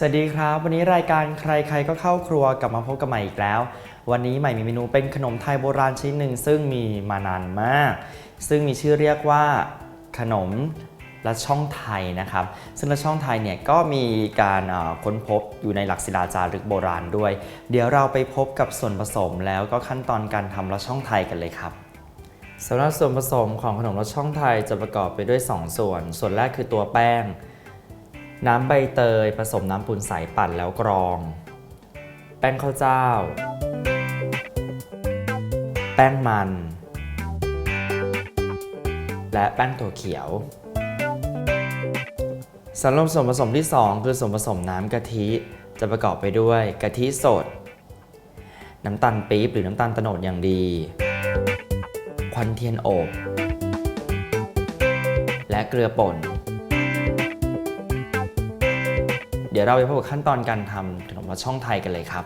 สวัสดีครับ วันนี้รายการใครๆก็เข้าครัวกลับมาพบกับใหม่อีกแล้ว วันนี้ใหม่มีเมนูเป็นขนมไทยโบราณชิ้นหนึ่งซึ่งมีมานานมาก ซึ่งมีชื่อเรียกว่าขนมละช่องไทยนะครับ ซึ่งละช่องไทยเนี่ยก็มีการค้นพบอยู่ในหลักศิลาจารึกโบราณด้วย เดี๋ยวเราไปพบกับส่วนผสมแล้วก็ขั้นตอนการทำละช่องไทยกันเลยครับสำหรับส่วนผสมของขนมรสช่องไทยจะประกอบไปด้วย 2 ส่วน ส่วนแรกคือตัวแป้ง น้ำใบเตยผสมน้ำปูนใสปั่นแล้วกรอง แป้งข้าวเจ้า แป้งมัน และแป้งถั่วเขียวสำหรับส่วนผสมที่ 2 คือส่วนผสมน้ำกะทิ จะประกอบไปด้วยกะทิสด น้ำตาลปี๊บหรือน้ำตาลโตนดอย่างดี ควันเทียนอบ และเกลือป่น เดี๋ยวเราไปพบกับขั้นตอนการทำขนมรสช่องไทยกันเลยครับ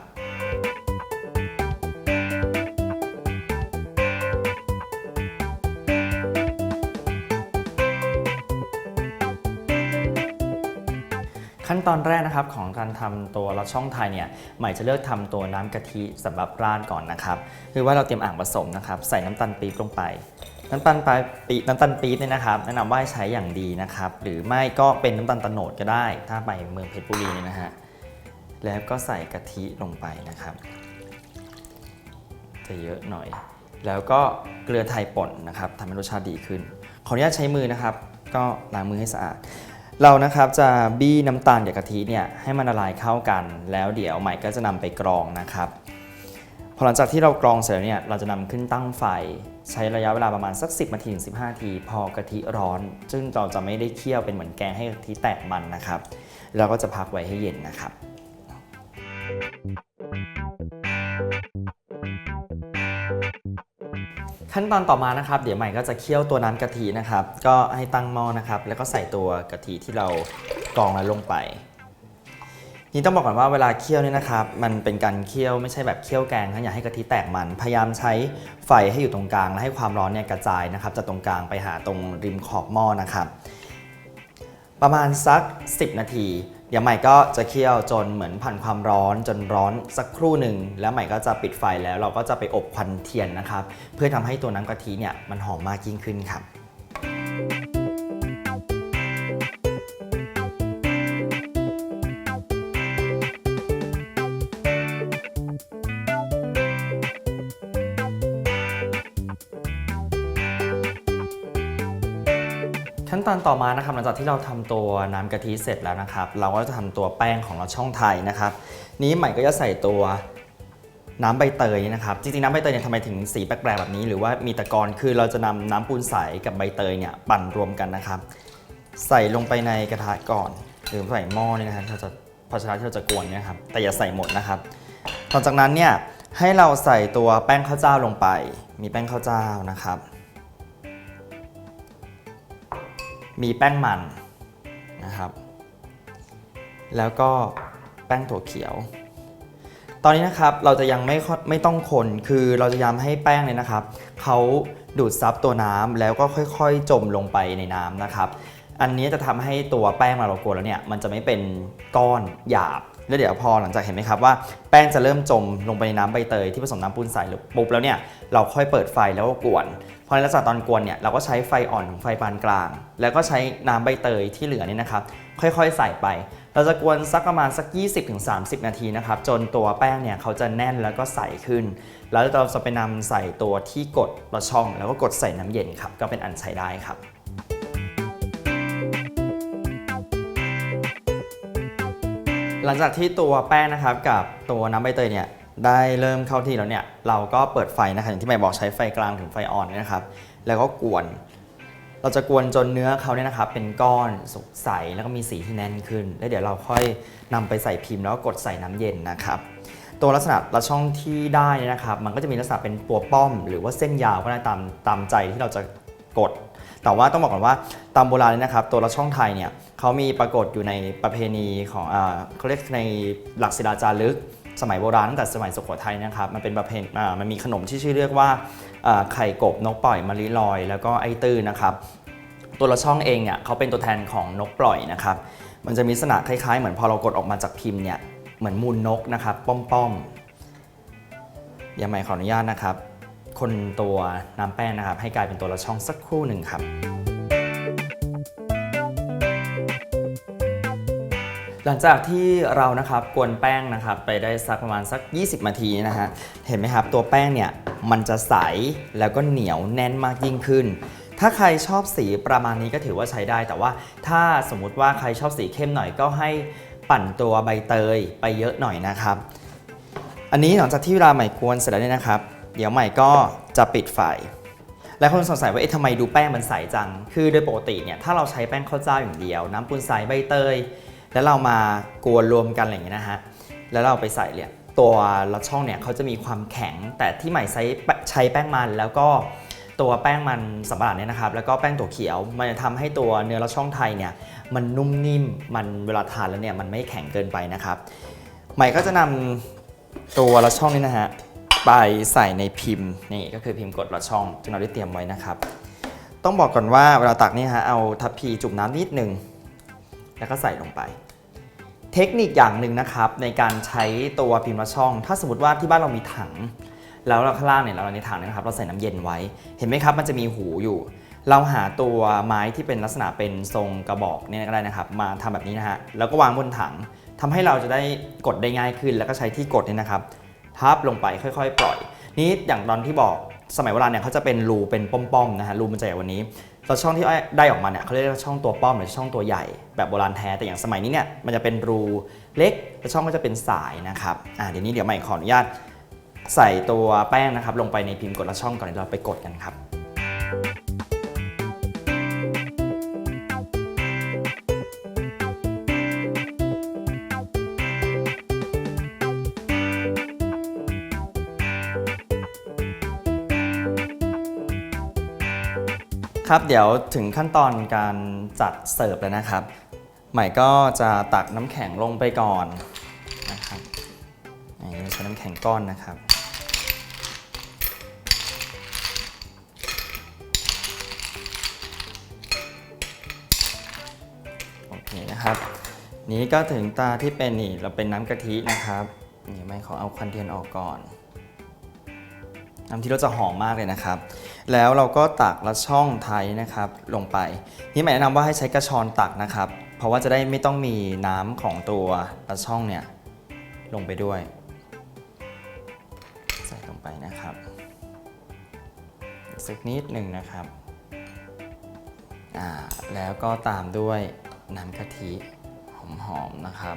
ขั้นตอนแรกนะครับของการทำตัวรสช่องไทยเนี่ยใหม่จะเลือกทำตัวน้ำกะทิสำหรับราดก่อนนะครับ คือว่าเราเตรียมอ่างผสมนะครับ ใส่น้ำตาลปี๊บลงไป น้ำตาลปี๊บน้ำตาลปี๊บเนี่ยนะครับแนะนำว่าให้ใช้อย่างดีนะครับ หรือไม่ก็เป็นน้ำตาลโตโนดก็ได้ ถ้าไปเมืองเพชรบุรีเนี่ยนะฮะแล้วก็ใส่กะทิลงไปนะครับ จะเยอะหน่อย แล้วก็เกลือไทยป่นนะครับทำให้รสชาติดีขึ้น ขออนุญาตใช้มือนะครับ ก็ล้างมือให้สะอาด เรานะครับจะบี้น้ำตาลกับกะทิเนี่ยให้มันละลายเข้ากัน แล้วเดี๋ยวใหม่ก็จะนำไปกรองนะครับ พอหลังจากที่เรากรองเสร็จแล้วเนี่ยเราจะนำขึ้นตั้งไฟ ใช้ระยะเวลาประมาณสัก 10นาทีถึง15นาที พอกะทิร้อน ซึ่งเราจะไม่ได้เคี่ยวเป็นเหมือนแกงให้กะทิแตกมันนะครับเราก็จะพักไว้ให้เย็นนะครับขั้นตอนต่อมานะครับ เดี๋ยวใหม่ก็จะเคี่ยวตัวน้ำกะทินะครับ ก็ให้ตั้งหม้อนะครับ แล้วก็ใส่ตัวกะทิที่เรากรองแล้วลงไป นี่ต้องบอกก่อนว่าเวลาเคี่ยวเนี่ยนะครับ มันเป็นการเคี่ยวไม่ใช่แบบเคี่ยวแกงนะอย่าให้กะทิแตกมัน พยายามใช้ไฟให้อยู่ตรงกลาง และให้ความร้อนเนี่ยกระจายนะครับจากตรงกลางไปหาตรงริมขอบหม้อนะครับ ประมาณสัก 10 นาที เดี๋ยวใหม่ก็จะเคี่ยวจนเหมือนผ่านความร้อนจนร้อนสักครู่หนึ่งแล้วใหม่ก็จะปิดไฟแล้วเราก็จะไปอบควันเทียนนะครับ เพื่อทำให้ตัวน้ำกะทิเนี่ยมันหอมมากยิ่งขึ้นครับ นตอนต่อมานะครับหลังจากที่เราทำตัวน้ำกะทิเสร็จแล้วนะครับ เราก็จะทำตัวแป้งของเราช่องไทยนะครับ นี้ใหม่ก็จะใส่ตัวน้ำใบเตยนะครับ จริงๆ น้ำใบเตยเนี่ยทำไมถึงสีแปลกๆแบบนี้ หรือว่ามีตะกอนคือเราจะนำน้ำปูนใสกับใบเตยเนี่ยปั่นรวมกันนะครับ ใส่ลงไปในกระทะก่อนหรือใส่หม้อนี่นะครับเราจะภาชนะที่เราจะกวนเนี่ยนะครับแต่อย่าใส่หมดนะครับหลังจากนั้นเนี่ยให้เราใส่ตัวแป้งข้าวเจ้าลงไป มีแป้งข้าวเจ้านะครับ มีแป้งมันนะครับ แล้วก็แป้งถั่วเขียว ตอนนี้นะครับเราจะยังไม่ไม่ต้องคนคือเราจะย้ำให้แป้งเนี่ยนะครับเขาดูดซับตัวน้ำแล้วก็ค่อยๆ จมลงไปในน้ำนะครับ อันนี้จะทำให้ตัวแป้งมาเรากวนแล้วเนี่ยมันจะไม่เป็นก้อนหยาบ แล้วเดี๋ยวพอหลังจากเห็นไหมครับว่าแป้งจะเริ่มจมลงไปในน้ำใบเตยที่ผสมน้ำปูนใสหรือปุ๊บแล้วเนี่ยเราค่อยเปิดไฟแล้วก็กวนพอในลักษณะตอนกวนเนี่ยเราก็ใช้ไฟอ่อนถึงไฟปานกลาง แล้วก็ใช้น้ำใบเตยที่เหลือนี่นะครับค่อยๆ ใส่ไป เราจะกวนสักประมาณสัก 20-30 นาทีนะครับจนตัวแป้งเนี่ยเขาจะแน่นแล้วก็ใสขึ้น แล้วเราจะไปนำใส่ตัวที่กดละช่อง แล้วก็กดใส่น้ำเย็นครับก็เป็นอันใช้ได้ครับ หลังจากที่ตัวแป้งนะครับกับตัวน้ำใบเตยเนี่ยได้เริ่มเข้าที่แล้วเนี่ยเราก็เปิดไฟนะครับอย่างที่ใหม่บอกใช้ไฟกลางถึงไฟอ่อนเนี่ยนะครับ แล้วก็กวน เราจะกวนจนเนื้อเขาเนี่ยนะครับ เป็นก้อนสุกใสแล้วก็มีสีที่แน่นขึ้น แล้วเดี๋ยวเราค่อยนำไปใส่พิมพ์แล้วก็กดใส่น้ำเย็นนะครับ ตัวลักษณะละช่องที่ได้นะครับ มันก็จะมีลักษณะเป็นตัวป้อม หรือว่าเส้นยาวก็ได้ตามตามใจที่เราจะกด แต่ว่าต้องบอกก่อนว่าตามโบราณเนี่ยนะครับ ตัวละช่องไทยเนี่ย เขามีปรากฏอยู่ในประเพณีของอเขาเรียกในหลักศิลาจารึก สมัยโบราณตั้งแต่สมัยสุโขทัยนะครับ มันเป็นประเพณีมันมีขนมที่ชื่อเรียกว่าไข่กบนกปล่อยมะลิลอย แล้วก็ไอตื้อนะครับตัวละช่องเองเนี่ยเขาเป็นตัวแทนของนกปล่อยนะครับ มันจะมีลักษณะคล้ายๆ เหมือนพอเรากดออกมาจากพิมพ์เนี่ยเหมือนมูลนกนะครับป้อมๆเดี๋ยวใหม่ขออนุญาตนะครับ คนตัวน้ำแป้งนะครับ ให้กลายเป็นตัวละช่องสักครู่หนึ่งครับ หลังจากที่เรานะครับกวนแป้งนะครับไปได้สักประมาณสัก 20 นาทีนะฮะเห็นไหมครับตัวแป้งเนี่ยมันจะใสแล้วก็เหนียวแน่นมากยิ่งขึ้น ถ้าใครชอบสีประมาณนี้ก็ถือว่าใช้ได้ แต่ว่าถ้าสมมุติว่าใครชอบสีเข้มหน่อยก็ให้ปั่นตัวใบเตยไปเยอะหน่อยนะครับ อันนี้หลังจากที่เวลาใหม่กวนเสร็จแล้วเนี่ยนะครับ เดี๋ยวใหม่ก็จะปิดไฟหลายคนสงสัยว่าเอ๊ะทำไมดูแป้งมันใสจัง คือโดยปกติเนี่ยถ้าเราใช้แป้งข้าวเจ้าอย่างเดียว น้ำปูนใสใบเตย แล้วเรามากวนรวมกันอะไรอย่างเงี้ยนะฮะแล้วเราไปใส่เนี่ยตัวลอดช่องเนี่ยเขาจะมีความแข็งแต่ที่ใหม่ใช้ใช้แป้งมันแล้วก็ตัวแป้งมันสำปะหลังเนี่ยนะครับ แล้วก็แป้งถั่วเขียวมันจะทำให้ตัวเนื้อลอดช่องไทยเนี่ยมันนุ่มนิ่มมันเวลาทานแล้วเนี่ยมันไม่แข็งเกินไปนะครับ ใหม่ก็จะนำตัวลอดช่องนี้นะฮะไปใส่ในพิมพ์นี่ก็คือพิมพ์กดลอดช่องที่เราได้เตรียมไว้นะครับ ต้องบอกก่อนว่าเวลาตักนี่ฮะเอาทัพพีจุ่มน้ำนิดหนึ่ง แล้วก็ใส่ลงไป เทคนิคอย่างหนึ่งนะครับ ในการใช้ตัวพิมพ์ละช่อง ถ้าสมมติว่าที่บ้านเรามีถัง แล้วเราข้างล่างเนี่ยเราในถังนะครับ เราใส่น้ำเย็นไว้ เห็นไหมครับ มันจะมีหูอยู่ เราหาตัวไม้ที่เป็นลักษณะเป็นทรงกระบอกเนี่ยก็ได้นะครับ มาทำแบบนี้นะฮะแล้วก็วางบนถังทำให้เราจะได้กดได้ง่ายขึ้น แล้วก็ใช้ที่กดเนี่ยนะครับทับลงไปค่อย ๆ ปล่อย นี่อย่างตอนที่บอก สมัยโบราณเนี่ยเขาจะเป็นรูเป็นป้อมๆนะฮะรูมันจะใหญ่กว่านี้แล้วช่องที่ได้ออกมาเนี่ยเขาเรียกว่าช่องตัวป้อมหรือช่องตัวใหญ่แบบโบราณแท้แต่อย่างสมัยนี้เนี่ยมันจะเป็นรูเล็กแล้วช่องก็จะเป็นสายนะครับอ่าเดี๋ยวนี้เดี๋ยวใหม่ขออนุญาตใส่ตัวแป้งนะครับลงไปในพิมพ์กดละช่องก่อนเดี๋ยวเราไปกดกันครับ ครับเดี๋ยวถึงขั้นตอนการจัดเสิร์ฟแล้วนะครับ ใหม่ก็จะตักน้ำแข็งลงไปก่อนนะครับอันนี้ใช้น้ำแข็งก้อนนะครับโอเคนะครับ นี้ก็ถึงตาที่เป็นนี่เราเป็นน้ำกะทินะครับนี่ไม่ขอเอาควันเทียนออกก่อน น้ำที่เราจะหอมมากเลยนะครับ แล้วเราก็ตักละช่องไทยนะครับลงไป นี่หมายแนะนำว่าให้ใช้กระชอนตักนะครับ เพราะว่าจะได้ไม่ต้องมีน้ำของตัวละช่องเนี่ยลงไปด้วย ใส่ลงไปนะครับสักนิดหนึ่งนะครับอ่าแล้วก็ตามด้วยน้ำกะทิหอมๆนะครับ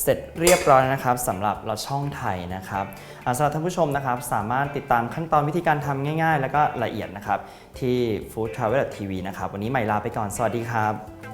เสร็จเรียบร้อยนะครับสำหรับเราช่องไทยนะครับสำหรับท่านผู้ชมนะครับ สามารถติดตามขั้นตอนวิธีการทำง่าย ๆ แล้วก็ละเอียดนะครับ ที่ Food Travel TV นะครับ วันนี้ใหม่ลาไปก่อน สวัสดีครับ